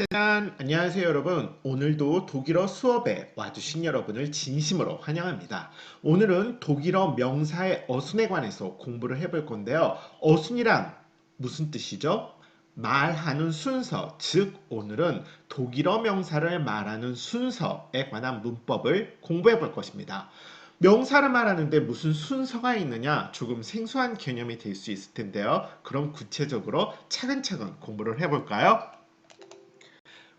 짜잔! 안녕하세요 여러분. 오늘도 독일어 수업에 와주신 여러분을 진심으로 환영합니다. 오늘은 독일어 명사의 어순에 관해서 공부를 해볼 건데요. 어순이란 무슨 뜻이죠? 말하는 순서, 즉 오늘은 독일어 명사를 말하는 순서에 관한 문법을 공부해 볼 것입니다. 명사를 말하는데 무슨 순서가 있느냐 조금 생소한 개념이 될 수 있을 텐데요. 그럼 구체적으로 차근차근 공부를 해볼까요?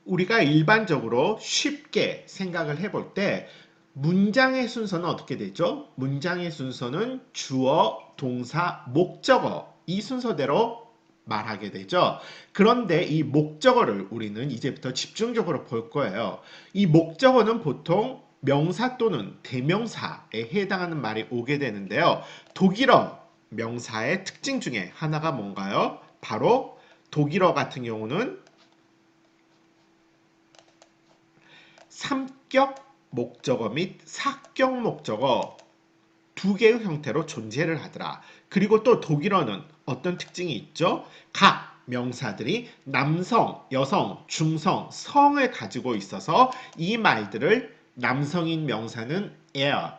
우리가 일반적으로 쉽게 생각을 해볼 때 문장의 순서는 어떻게 되죠? 문장의 순서는 주어, 동사, 목적어 이 순서대로 말하게 되죠. 그런데 이 목적어를 우리는 이제부터 집중적으로 볼 거예요. 이 목적어는 보통 명사 또는 대명사에 해당하는 말이 오게 되는데요. 독일어 명사의 특징 중에 하나가 뭔가요? 바로 독일어 같은 경우는 삼격 목적어 및 사격 목적어 두 개의 형태로 존재를 하더라. 그리고 또 독일어는 어떤 특징이 있죠? 각 명사들이 남성, 여성, 중성, 성을 가지고 있어서 이 말들을 남성인 명사는 er,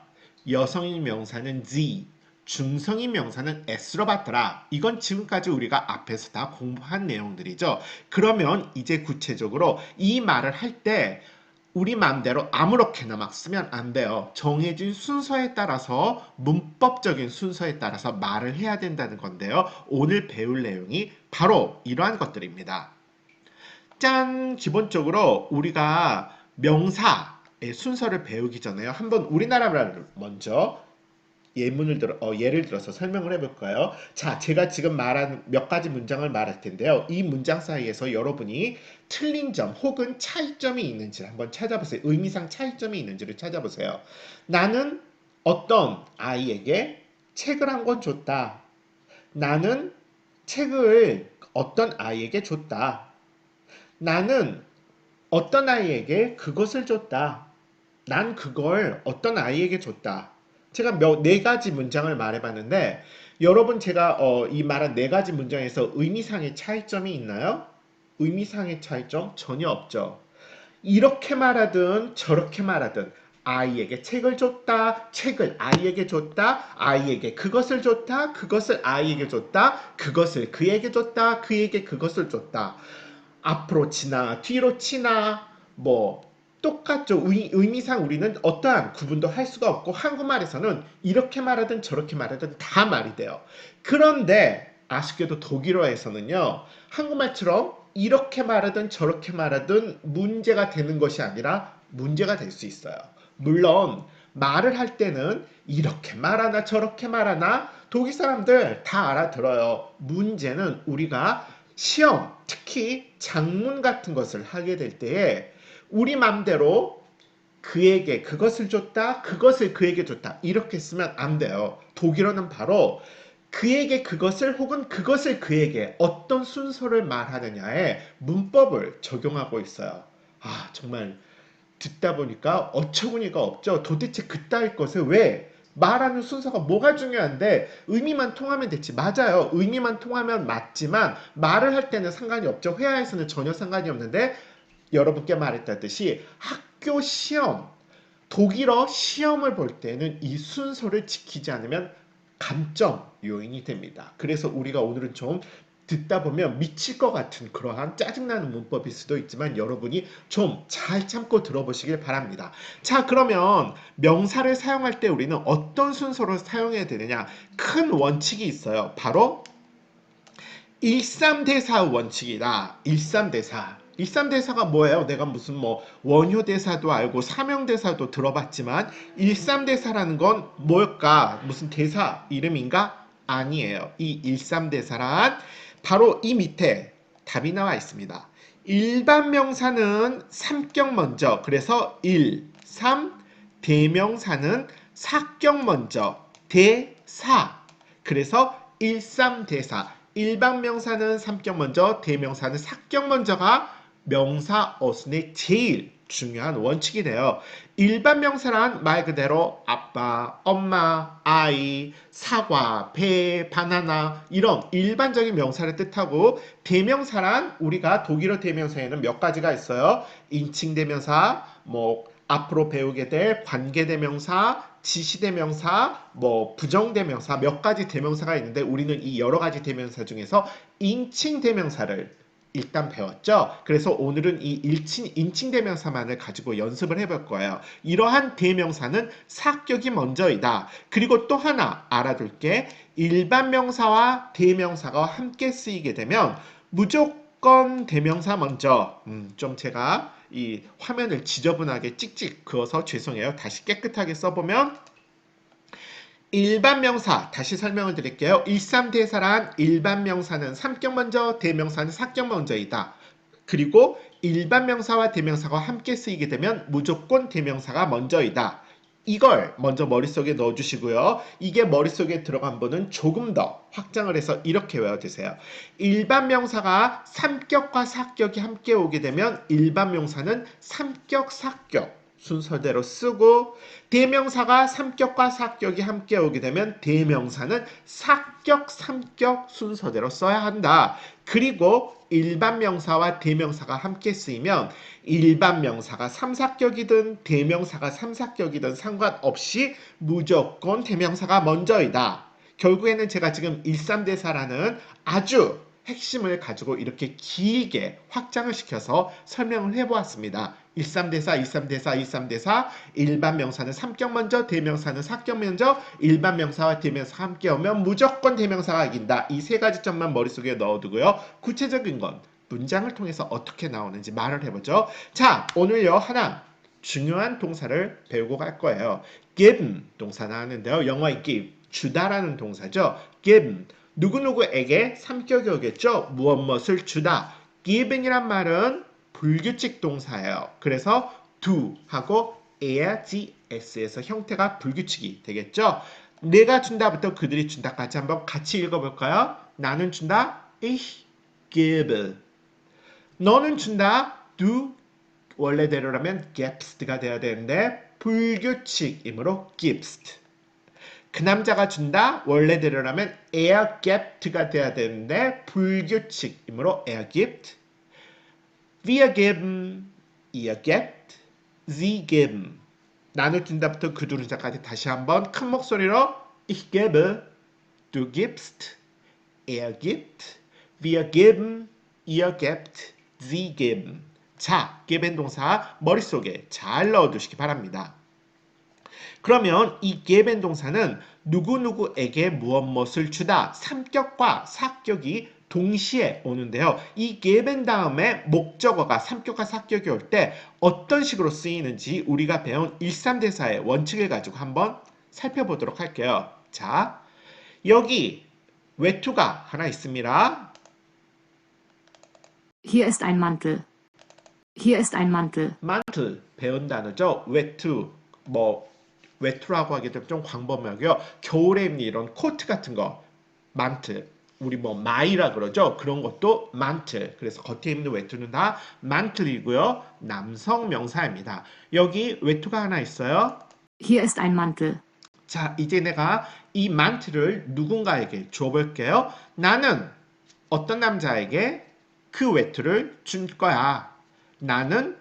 여성인 명사는 sie, 중성인 명사는 s로 받더라. 이건 지금까지 우리가 앞에서 다 공부한 내용들이죠. 그러면 이제 구체적으로 이 말을 할때 우리 마음대로 아무렇게나 막 쓰면 안 돼요. 정해진 순서에 따라서 문법적인 순서에 따라서 말을 해야 된다는 건데요. 오늘 배울 내용이 바로 이러한 것들입니다. 짠! 기본적으로 우리가 명사의 순서를 배우기 전에요. 한번 우리나라 말을 먼저 예문을 들어 어, 예를 들어서 설명을 해볼까요? 자, 제가 지금 말한 몇 가지 문장을 말할 텐데요. 이 문장 사이에서 여러분이 틀린 점 혹은 차이점이 있는지 한번 찾아보세요. 의미상 차이점이 있는지를 찾아보세요. 나는 어떤 아이에게 책을 한 권 줬다. 나는 책을 어떤 아이에게 줬다. 나는 어떤 아이에게 그것을 줬다. 난 그걸 어떤 아이에게 줬다. 제가 몇 네 가지 문장을 말해봤는데 여러분 제가 어, 이 말한 네 가지 문장에서 의미상의 차이점이 있나요? 의미상의 차이점 전혀 없죠. 이렇게 말하든 저렇게 말하든 아이에게 책을 줬다, 책을 아이에게 줬다, 아이에게 그것을 줬다, 그것을 아이에게 줬다, 그것을 그에게 줬다, 그에게 그것을 줬다. 앞으로 치나 뒤로 치나 뭐 똑같죠. 의, 미상 우리는 어떠한 구분도 할 수가 없고 한국말에서는 이렇게 말하든 저렇게 말하든 다 말이 돼요. 그런데 아쉽게도 독일어에서는요. 한국말처럼 이렇게 말하든 저렇게 말하든 문제가 되는 것이 아니라 문제가 될 수 있어요. 물론 말을 할 때는 이렇게 말하나 저렇게 말하나 독일 사람들 다 알아들어요. 문제는 우리가 시험, 특히 장문 같은 것을 하게 될 때에 우리 맘대로 그에게 그것을 줬다, 그것을 그에게 줬다. 이렇게 쓰면 안 돼요. 독일어는 바로 그에게 그것을 혹은 그것을 그에게 어떤 순서를 말하느냐에 문법을 적용하고 있어요. 아, 정말 듣다 보니까 어처구니가 없죠. 도대체 그따위 것을 왜 말하는 순서가 뭐가 중요한데 의미만 통하면 됐지. 맞아요. 의미만 통하면 맞지만 말을 할 때는 상관이 없죠. 회화에서는 전혀 상관이 없는데 여러분께 말했다듯이 학교 시험, 독일어 시험을 볼 때는 이 순서를 지키지 않으면 감점 요인이 됩니다. 그래서 우리가 오늘은 좀 듣다 보면 미칠 것 같은 그러한 짜증나는 문법일 수도 있지만 여러분이 좀 잘 참고 들어보시길 바랍니다. 자, 그러면 명사를 사용할 때 우리는 어떤 순서로 사용해야 되느냐? 큰 원칙이 있어요. 바로 13대사 원칙이다. 13대사. 일삼대사가 뭐예요? 내가 무슨 뭐 원효대사도 알고 사명대사도 들어봤지만 일삼대사라는 건 뭘까? 무슨 대사 이름인가? 아니에요. 이 일삼대사란 바로 이 밑에 답이 나와 있습니다. 일반 명사는 삼격 먼저 그래서 1, 3 대명사는 사격 먼저 대사 그래서 일삼대사 일반 명사는 삼격 먼저 대명사는 사격 먼저가 명사 어순의 제일 중요한 원칙이 돼요. 일반 명사란 말 그대로 아빠, 엄마, 아이, 사과, 배, 바나나 이런 일반적인 명사를 뜻하고 대명사란 우리가 독일어 대명사에는 몇 가지가 있어요. 인칭 대명사, 뭐 앞으로 배우게 될 관계 대명사, 지시 대명사, 뭐 부정 대명사 몇 가지 대명사가 있는데 우리는 이 여러 가지 대명사 중에서 인칭 대명사를 일단 배웠죠. 그래서 오늘은 이 일칭, 인칭 대명사만을 가지고 연습을 해볼 거예요. 이러한 대명사는 사격이 먼저이다. 그리고 또 하나 알아둘 게 일반 명사와 대명사가 함께 쓰이게 되면 무조건 대명사 먼저 음, 좀 제가 이 화면을 지저분하게 찍찍 그어서 죄송해요. 다시 깨끗하게 써보면 일반 명사 다시 설명을 드릴게요. 일삼대사란 일반 명사는 삼격 먼저, 대명사는 사격 먼저이다. 그리고 일반 명사와 대명사가 함께 쓰이게 되면 무조건 대명사가 먼저이다. 이걸 먼저 머릿속에 넣어주시고요. 이게 머릿속에 들어간 분은 조금 더 확장을 해서 이렇게 외워두세요. 일반 명사가 삼격과 사격이 함께 오게 되면 일반 명사는 삼격, 사격 순서대로 쓰고 대명사가 삼격과 사격이 함께 오게 되면 대명사는 사격, 삼격 순서대로 써야 한다. 그리고 일반 명사와 대명사가 함께 쓰이면 일반 명사가 삼사격이든 대명사가 삼사격이든 상관없이 무조건 대명사가 먼저이다. 결국에는 제가 지금 일삼대사라는 아주 핵심을 가지고 이렇게 길게 확장을 시켜서 설명을 해보았습니다. 13대사, 23대사, 23대사, 일반 명사는 3격 먼저, 대명사는 4격 먼저, 일반 명사와 대명사 함께 오면 무조건 대명사가 이긴다. 이 세 가지 점만 머릿속에 넣어두고요. 구체적인 건 문장을 통해서 어떻게 나오는지 말을 해보죠. 자, 오늘요 하나 중요한 동사를 배우고 갈 거예요. give 동사 나왔는데요. 영어의 give, 주다라는 동사죠. give 누구누구에게 삼격이 오겠죠. 무엇 무엇을 주다. giving이란 말은 불규칙 동사예요. 그래서 do 하고 ARGS에서 형태가 불규칙이 되겠죠. 내가 준다부터 그들이 준다까지 한번 같이 읽어볼까요? 나는 준다. Ich gebe. 너는 준다. Du 원래대로라면 gibst가 돼야 되는데 불규칙이므로 gibst. 그 남자가 준다 원래대로라면 er gibt가 돼야 되는데 불규칙이므로 er gibt. Wir geben, ihr gebt, sie geben. 나눌 준다부터 그 두른 자까지 다시 한번 큰 목소리로 ich gebe, du gibst, er gibt, wir geben, ihr gebt, sie geben. 자, geben 동사 머릿속에 잘 넣어두시기 바랍니다. 그러면 이 geben 동사는 누구누구에게 무엇 무엇을 주다 삼격과 사격이 동시에 오는데요. 이 geben 다음에 목적어가 삼격과 사격이 올 때 어떤 식으로 쓰이는지 우리가 배운 일삼대사의 원칙을 가지고 한번 살펴보도록 할게요. 자, 여기 외투가 하나 있습니다. Hier ist ein Mantel. Hier ist ein Mantel. mantle 배운 단어죠. 외투 뭐 외투라고 하게 되면 좀 광범위하고요. 겨울에 입는 이런 코트 같은 거 mantle 우리 뭐 마이라 그러죠. 그런 것도 mantle. 그래서 겉에 입는 외투는 다 mantle이고요. 남성 명사입니다. 여기 외투가 하나 있어요. Hier ist ein Mantel. 자, 이제 내가 이 mantle를 누군가에게 줘볼게요. 나는 어떤 남자에게 그 외투를 줄 거야. 나는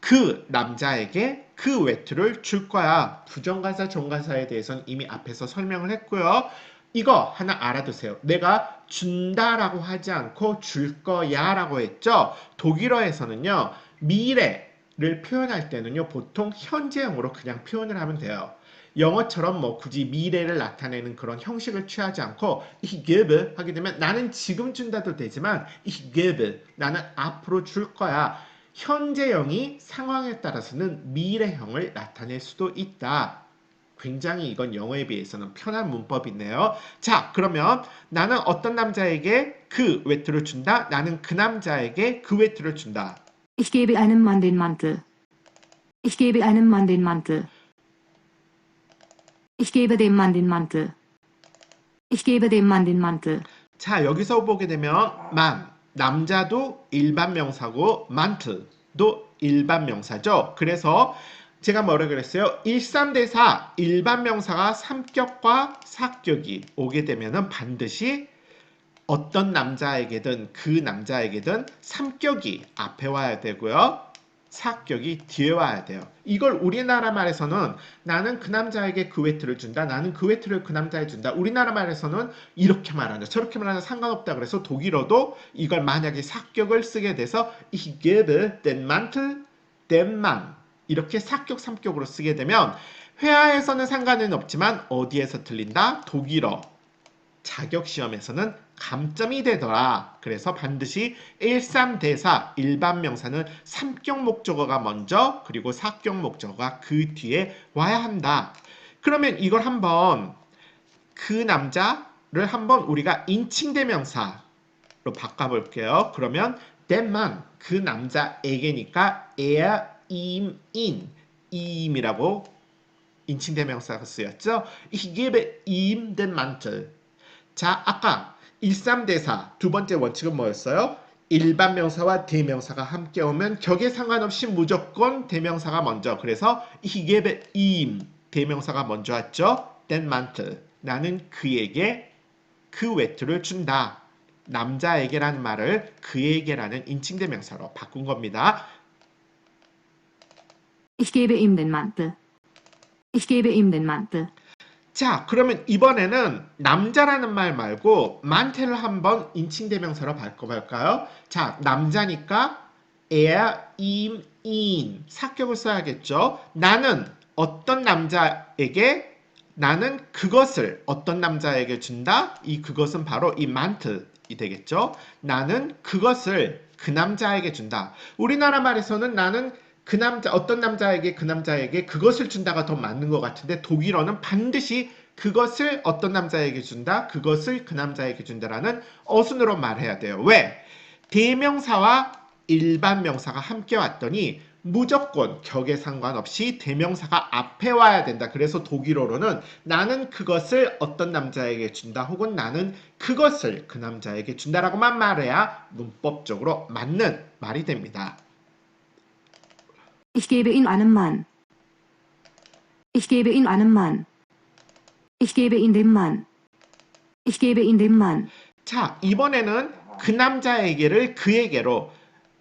그 남자에게 그 외투를 줄 거야. 부정관사, 정관사에 대해서는 이미 앞에서 설명을 했고요. 이거 하나 알아두세요. 내가 준다라고 하지 않고 줄 거야라고 했죠. 독일어에서는요. 미래를 표현할 때는요. 보통 현재형으로 그냥 표현을 하면 돼요. 영어처럼 뭐 굳이 미래를 나타내는 그런 형식을 취하지 않고 ich gebe 하게 되면 나는 지금 준다도 되지만 ich gebe 나는 앞으로 줄 거야. 현재형이 상황에 따라서는 미래형을 나타낼 수도 있다. 굉장히 이건 영어에 비해서는 편한 문법이네요. 자, 그러면 나는 어떤 남자에게 그 외투를 준다. 나는 그 남자에게 그 외투를 준다. Ich gebe einem Mann den Mantel. Ich gebe einem Mann den Mantel. Ich gebe dem Mann den Mantel. Ich gebe dem Mann den Mantel. 자, 여기서 보게 되면 man 남자도 일반 명사고 mantel도 일반 명사죠. 그래서 제가 뭐라 그랬어요? 13대사 일반 명사가 삼격과 사격이 오게 되면은 반드시 어떤 남자에게든 그 남자에게든 삼격이 앞에 와야 되고요. 사격이 뒤에 와야 돼요. 이걸 우리나라 말에서는 나는 그 남자에게 그 외투를 준다. 나는 그 외투를 그 남자에 준다. 우리나라 말에서는 이렇게 말한다. 저렇게 말하는 상관없다. 그래서 독일어도 이걸 만약에 사격을 쓰게 돼서 ich gebe den Mantel dem Mann 이렇게 사격 삼격으로 쓰게 되면 회화에서는 상관은 없지만 어디에서 틀린다? 독일어 자격 시험에서는 감점이 되더라. 그래서 반드시 13대사 일반 명사는 삼격 목적어가 먼저 그리고 사격 목적어가 그 뒤에 와야 한다. 그러면 이걸 한번 그 남자를 한번 우리가 인칭 대명사로 바꿔볼게요. 그러면 대만 그 남자에게니까 er, ihm, in im이라고 인칭 대명사가 쓰였죠. Ich gebe ihm. 자, 아까 13대사 두 번째 원칙은 뭐였어요? 일반 명사와 대명사가 함께 오면 격에 상관없이 무조건 대명사가 먼저. 그래서 gebe ihm 대명사가 먼저 왔죠. den Mantel. 나는 그에게 그 외투를 준다. 남자에게라는 말을 그에게라는 인칭 대명사로 바꾼 겁니다. Ich gebe ihm den Mantel. Ich gebe ihm den Mantel. 자, 그러면 이번에는 남자라는 말 말고 만테를 한번 인칭 대명사로 바꿔볼까요? 자, 남자니까 er, ihm, ihn 사격을 써야겠죠. 나는 어떤 남자에게 나는 그것을 어떤 남자에게 준다. 이 그것은 바로 이 mantel이 되겠죠. 나는 그것을 그 남자에게 준다. 우리나라 말에서는 나는 그 남자 어떤 남자에게 그 남자에게 그것을 준다가 더 맞는 것 같은데 독일어는 반드시 그것을 어떤 남자에게 준다 그것을 그 남자에게 준다라는 어순으로 말해야 돼요. 왜? 대명사와 일반 명사가 함께 왔더니 무조건 격에 상관없이 대명사가 앞에 와야 된다. 그래서 독일어로는 나는 그것을 어떤 남자에게 준다 혹은 나는 그것을 그 남자에게 준다라고만 말해야 문법적으로 맞는 말이 됩니다 Ich gebe ihn einem Mann. Ich gebe ihn einem Mann. Ich gebe ihn dem Mann. Ich gebe ihn dem Mann. 자, 이번에는 그 남자에게를 그에게로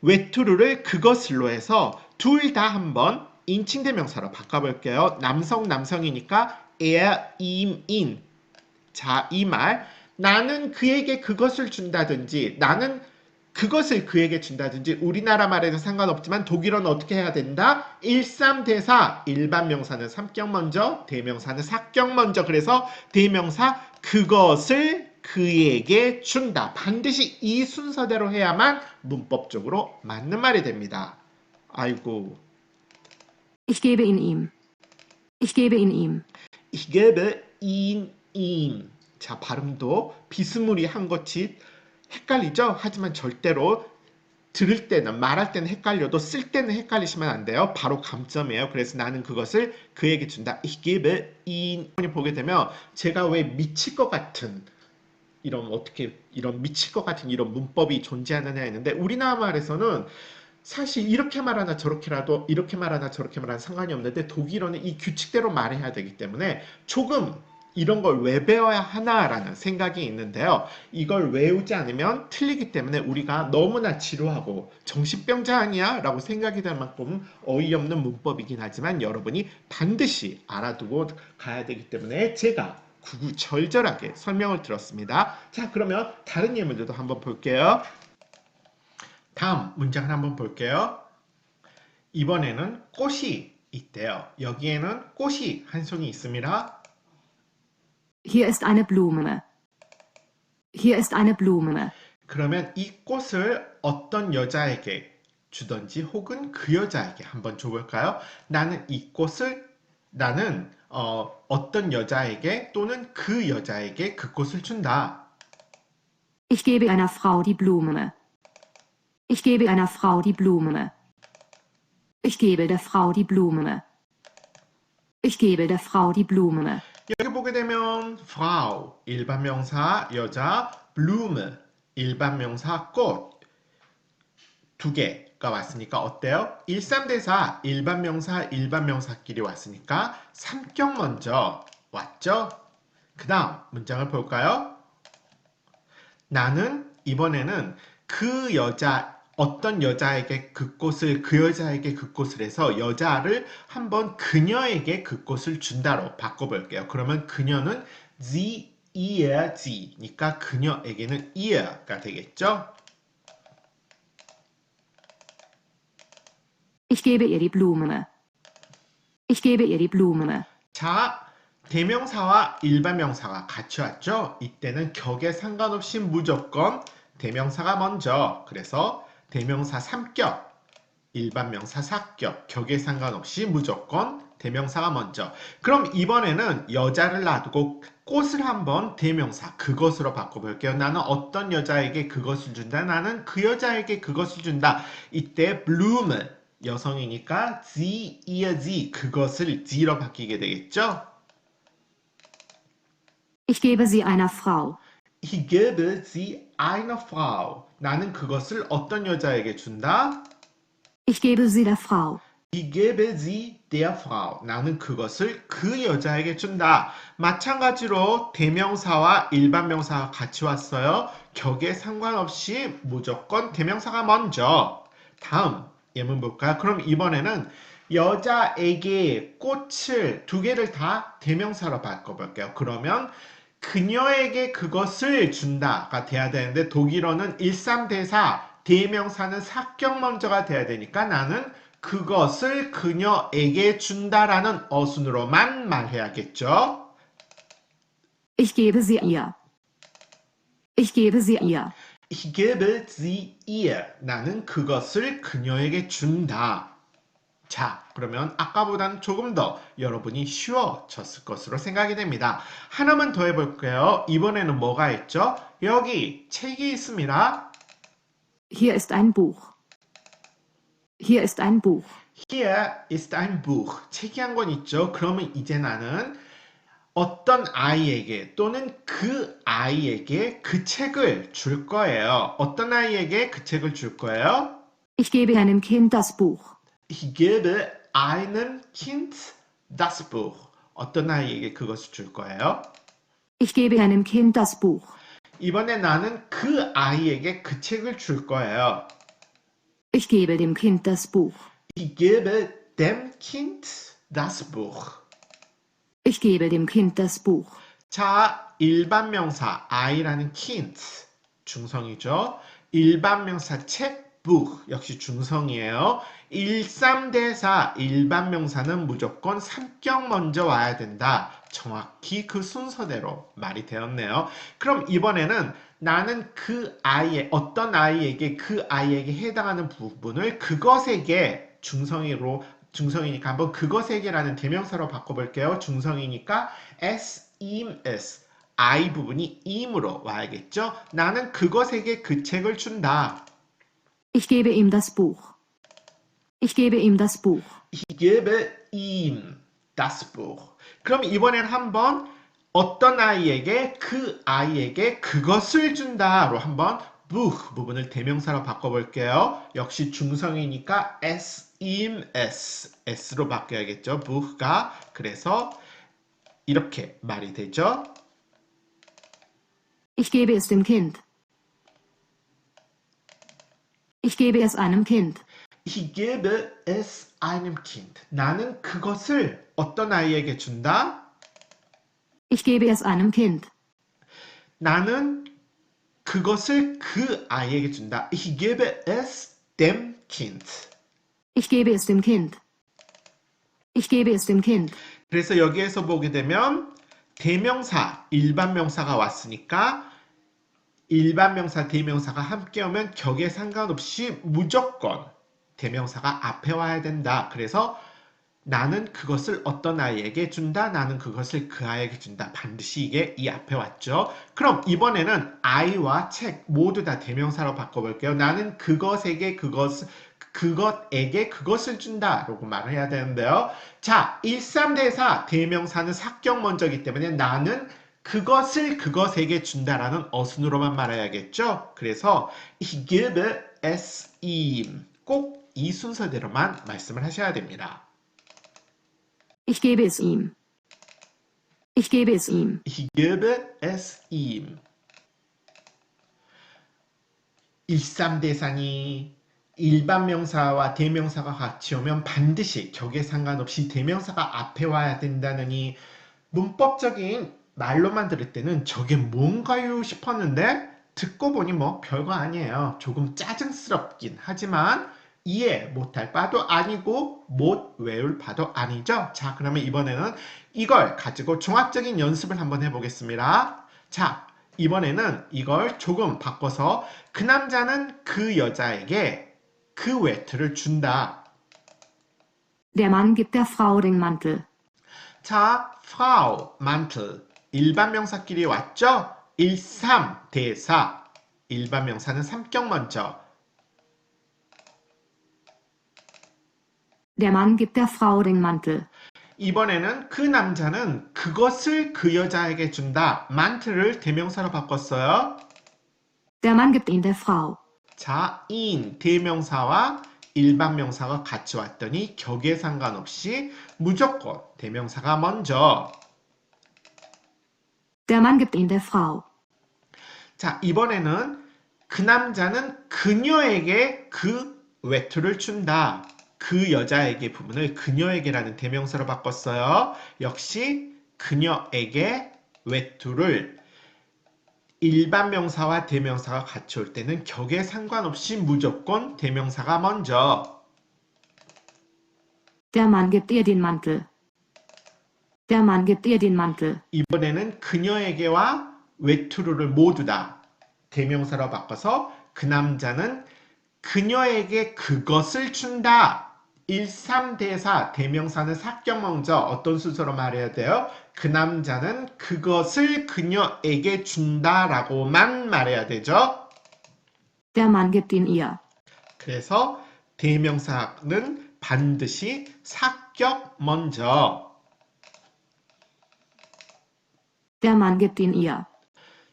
외투를 그것을로 해서 둘 다 한번 인칭 대명사로 바꿔볼게요. 남성 남성이니까 er, ihm, in. 자, 이 말 나는 그에게 그것을 준다든지 나는 그것을 그에게 준다든지 우리나라 말에도 상관없지만 독일어는 어떻게 해야 된다? 일삼대사 일반 명사는 삼격 먼저 대명사는 사격 먼저 그래서 대명사 그것을 그에게 준다 반드시 이 순서대로 해야만 문법적으로 맞는 말이 됩니다 아이고 Ich gebe ihn ihm. Ich gebe ihn ihm. Ich gebe ihn ihm. 자, 발음도 비스무리한 것이 헷갈리죠? 하지만 절대로 들을 때는 말할 때는 헷갈려도 쓸 때는 헷갈리시면 안 돼요. 바로 감점이에요. 그래서 나는 그것을 그에게 준다. Gebe ihn 보게 되면 제가 왜 미칠 것 같은 이런 어떻게 이런 미칠 것 같은 이런 문법이 존재하느냐 했는데 우리나라 말에서는 사실 이렇게 말하나 저렇게라도 이렇게 말하나 저렇게 말하나 상관이 없는데 독일어는 이 규칙대로 말해야 되기 때문에 조금 이런 걸 왜 배워야 하나라는 생각이 있는데요. 이걸 외우지 않으면 틀리기 때문에 우리가 너무나 지루하고 정신병자 아니야? 라고 생각이 될 만큼 어이없는 문법이긴 하지만 여러분이 반드시 알아두고 가야 되기 때문에 제가 구구절절하게 설명을 드렸습니다. 자, 그러면 다른 예문들도 한번 볼게요. 다음 문장을 한번 볼게요. 이번에는 꽃이 있대요. 여기에는 꽃이 한 송이 있습니다. Hier ist eine Blume. Hier ist eine Blume. 그러면 이 꽃을 어떤 여자에게 주던지 혹은 그 여자에게 한번 줘볼까요? 나는 이 꽃을 나는 어, 어떤 여자에게 또는 그 여자에게 그 꽃을 준다. Ich gebe einer Frau die Blume. Ich gebe einer Frau die Blume. Ich gebe der Frau die Blume. Ich gebe der Frau die Blume. 여기 보게 되면 Frau 일반 명사 여자, Blume 일반 명사 꽃 두 개가 왔으니까 어때요? 일삼대사 일반 명사 일반 명사끼리 왔으니까 삼격 먼저 왔죠? 그 다음 문장을 볼까요? 나는 이번에는 그 여자 어떤 여자에게 그 꽃을 그 여자에게 그 꽃을 해서 여자를 한번 그녀에게 그 꽃을 준다로 바꿔볼게요. 그러면 그녀는 sie ihr sie니까 그녀에게는 ihr가 되겠죠? Ich gebe ihr die Blume. Ich gebe ihr die Blume. 자, 대명사와 일반 명사가 같이 왔죠? 이때는 격에 상관없이 무조건 대명사가 먼저. 그래서 대명사 3격, 일반 명사 4격, 격에 상관없이 무조건 대명사가 먼저. 그럼 이번에는 여자를 놔두고 꽃을 한번 대명사 그것으로 바꿔볼게요. 나는 어떤 여자에게 그것을 준다. 나는 그 여자에게 그것을 준다. 이때 bloom 여성이니까 sie, ihr, sie 그것을 sie로 바뀌게 되겠죠? Ich gebe sie einer Frau. Ich gebe sie einer Frau. 나는 그것을 어떤 여자에게 준다? Ich gebe sie der Frau. Ich gebe sie der Frau. 나는 그것을 그 여자에게 준다. 마찬가지로 대명사와 일반 명사가 같이 왔어요. 격에 상관없이 무조건 대명사가 먼저. 다음 예문 볼까요? 그럼 이번에는 여자에게 꽃을 두 개를 다 대명사로 바꿔볼게요. 그러면 그녀에게 그것을 준다가 돼야 되는데 독일어는 일삼대사 대명사는 사격 먼저가 돼야 되니까 나는 그것을 그녀에게 준다라는 어순으로만 말해야겠죠. Ich gebe sie ihr. Ich gebe sie ihr. Ich gebe sie ihr. 나는 그것을 그녀에게 준다. 자, 그러면 아까보다는 조금 더 여러분이 쉬워졌을 것으로 생각이 됩니다. 하나만 더 해볼게요. 이번에는 뭐가 있죠? 여기 책이 있습니다. Hier ist ein Buch. Hier ist ein Buch. Here is ein Buch. 책이 한 권 있죠. 그러면 이제 나는 어떤 아이에게 또는 그 아이에게 그 책을 줄 거예요. 어떤 아이에게 그 책을 줄 거예요? Ich gebe einem Kind das Buch. Ich gebe einem Kind das Buch. 어떤 아이에게 그것을 줄 거예요? Ich gebe einem Kind das Buch. 이번에 나는 그 아이에게 그 책을 줄 거예요. Ich gebe dem Kind das Buch. Ich gebe dem Kind das Buch. Ich gebe dem Kind das Buch. 자, 일반 명사 I라는 Kind 중성이죠. 일반 명사 책 book 역시 중성이에요. 일삼대사 일반 명사는 무조건 삼격 먼저 와야 된다. 정확히 그 순서대로 말이 되었네요. 그럼 이번에는 나는 그 아이의 어떤 아이에게 그 아이에게 해당하는 부분을 그것에게 중성으로 중성이니까 한번 그것에게라는 대명사로 바꿔볼게요. 중성이니까 s, im, s I 부분이 im으로 와야겠죠. 나는 그것에게 그 책을 준다. Ich gebe ihm das Buch. Ich gebe ihm das Buch. Ich gebe ihm das Buch. 그럼 이번엔 한번 어떤 아이에게 그 아이에게 그것을 준다로 한번 Buch 부분을 대명사로 바꿔볼게요. 역시 중성이니까 s, im, s, s로 바뀌어야겠죠. Buch가 그래서 이렇게 말이 되죠. Ich gebe es dem Kind. Ich gebe es einem Kind. Ich gebe es einem Kind. 나는 그것을 어떤 아이에게 준다? Ich gebe es einem Kind. 나는 그것을 그 아이에게 준다. Ich gebe es dem Kind. Ich gebe es dem Kind. Ich gebe es dem Kind. 그래서 여기에서 보게 되면 대명사, 일반 명사가 왔으니까 일반 명사, 대명사가 함께 오면 격에 상관없이 무조건 대명사가 앞에 와야 된다. 그래서 나는 그것을 어떤 아이에게 준다. 나는 그것을 그 아이에게 준다. 반드시 이게 이 앞에 왔죠. 그럼 이번에는 아이와 책 모두 다 대명사로 바꿔볼게요. 나는 그것에게 그것 그것에게 그것을 준다 라고 말을 해야 되는데요. 자, 일삼대사 대명사는 사격 먼저기 때문에 나는 그것을 그것에게 준다라는 어순으로만 말해야겠죠. 그래서 ich gebe es ihm. 꼭 이 순서대로만 말씀을 하셔야 됩니다. Ich gebe es ihm. Ich gebe es ihm. Ich gebe es ihm. 일삼대산이 일반 명사와 대명사가 같이 오면 반드시 격에 상관없이 대명사가 앞에 와야 된다느니 문법적인 말로만 들을 때는 저게 뭔가요 싶었는데 듣고 보니 뭐 별거 아니에요. 조금 짜증스럽긴 하지만 이해 못할 바도 아니고 못 외울 바도 아니죠. 자, 그러면 이번에는 이걸 가지고 종합적인 연습을 한번 해보겠습니다. 자, 이번에는 이걸 조금 바꿔서 그 남자는 그 여자에게 그 외투를 준다. Der Mann gibt der Frau den Mantel. 자, Frau, Mantel. 일반 명사끼리 왔죠? 1, 3, 대사. 일반 명사는 삼격 먼저. Der Mann gibt der Frau den Mantel. 이번에는 그 남자는 그것을 그 여자에게 준다. mantel을 대명사로 바꿨어요. Der Mann gibt ihn der Frau. 자, in 대명사와 일반 명사가 같이 왔더니 격에 상관없이 무조건 대명사가 먼저. Der Mann gibt ihn der Frau. 자, 이번에는 그 남자는 그녀에게 그 외투를 준다. 그 여자에게 부분을 그녀에게라는 대명사로 바꿨어요. 역시 그녀에게 외투를 일반 명사와 대명사가 같이 올 때는 격에 상관없이 무조건 대명사가 먼저. Der Mann gibt ihr den Mantel. Der Mann gibt ihr den Mantel. 이번에는 그녀에게와 외투를 모두 다 대명사로 바꿔서 그 남자는 그녀에게 그것을 준다. 13 대사 대명사는 사격 먼저 어떤 순서로 말해야 돼요? 그 남자는 그것을 그녀에게 준다라고만 말해야 되죠. Der Mann gibt ihn ihr. 그래서 대명사는 반드시 사격 먼저. Der Mann gibt ihn ihr.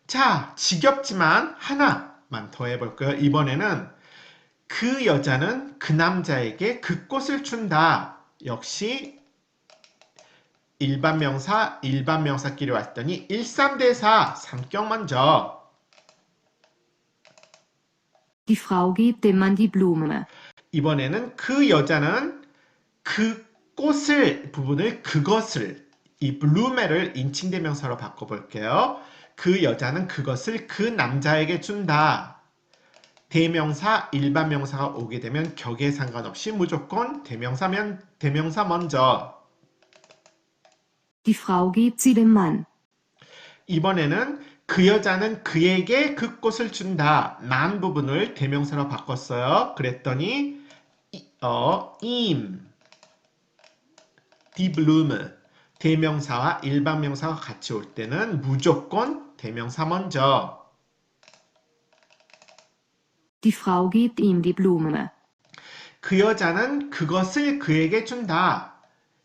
자, 지겹지만 하나만 더 해볼까요? 이번에는 그 여자는 그 남자에게 그 꽃을 준다. 역시 일반 명사, 일반 명사끼리 왔더니 일삼대사, 삼격 먼저. Die Frau gibt dem Mann die Blume. 이번에는 그 여자는 그 꽃을 부분을 그것을 이 블루메를 인칭 대명사로 바꿔볼게요. 그 여자는 그것을 그 남자에게 준다. 대명사, 일반 명사가 오게 되면 격에 상관없이 무조건 대명사면 대명사 먼저. Die Frau gibt sie dem Mann. 이번에는 그 여자는 그에게 그 꽃을 준다. 만 부분을 대명사로 바꿨어요. 그랬더니 이- 어, ihm die Blume 대명사와 일반 명사가 같이 올 때는 무조건 대명사 먼저. Die Frau gibt ihm die Blume. 그 여자는 그것을 그에게 준다.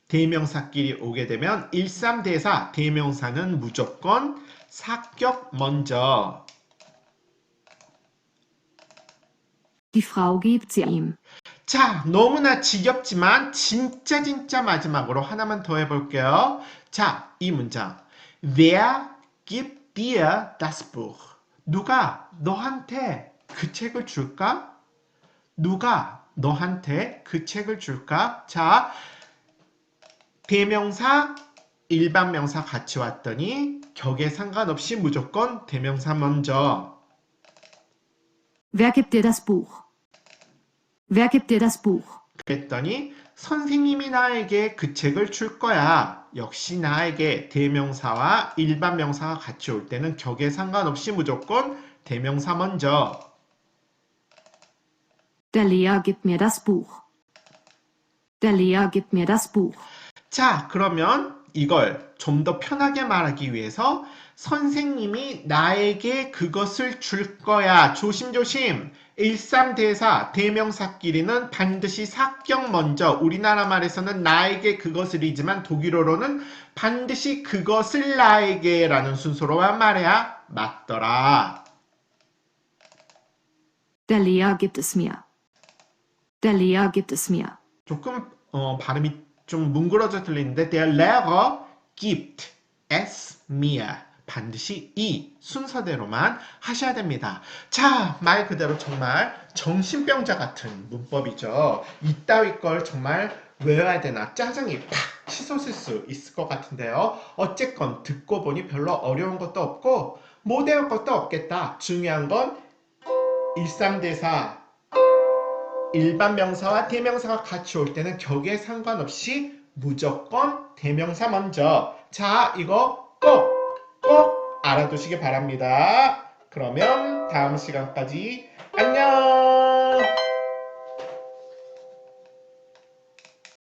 대명사끼리 오게 되면 일삼대사 대명사는 무조건 사격 먼저. Die Frau gibt sie ihm. 자, 너무나 지겹지만 진짜 진짜 마지막으로 하나만 더 해볼게요. 자, 이 문장. Wer gibt dir das Buch? 누가 너한테 그 책을 줄까? 누가 너한테 그 책을 줄까? 자, 대명사, 일반 명사 같이 왔더니 격에 상관없이 무조건 대명사 먼저. Wer gibt dir das Buch? Wer gibt dir das Buch? 그랬더니 선생님이 나에게 그 책을 줄 거야. 역시 나에게 대명사와 일반 명사가 같이 올 때는 격에 상관없이 무조건 대명사 먼저. Der Lehrer gibt mir das Buch. Der Lehrer gibt mir das Buch. 자, 그러면 이걸 좀 더 편하게 말하기 위해서 선생님이 나에게 그것을 줄 거야. 조심조심. 일삼대사 대명사끼리는 반드시 사격 먼저 우리나라 말에서는 나에게 그것을이지만 독일어로는 반드시 그것을 나에게라는 순서로만 말해야 맞더라. Der Lehrer gibt es mir. Der Lehrer gibt es mir. 조금 어, 발음이 좀 뭉그러져 들리는데 der Lehrer gibt es mir 반드시 이 순서대로만 하셔야 됩니다. 자, 말 그대로 정말 정신병자 같은 문법이죠. 이따위 걸 정말 외워야 되나 짜증이 팍 치솟을 수 있을 것 같은데요. 어쨌건 듣고 보니 별로 어려운 것도 없고 못 외울 것도 없겠다. 중요한 건 일상대사 일반 명사와 대명사가 같이 올 때는 격에 상관없이 무조건 대명사 먼저. 자, 이거 꼭, 꼭 알아두시기 바랍니다. 그러면 다음 시간까지 안녕!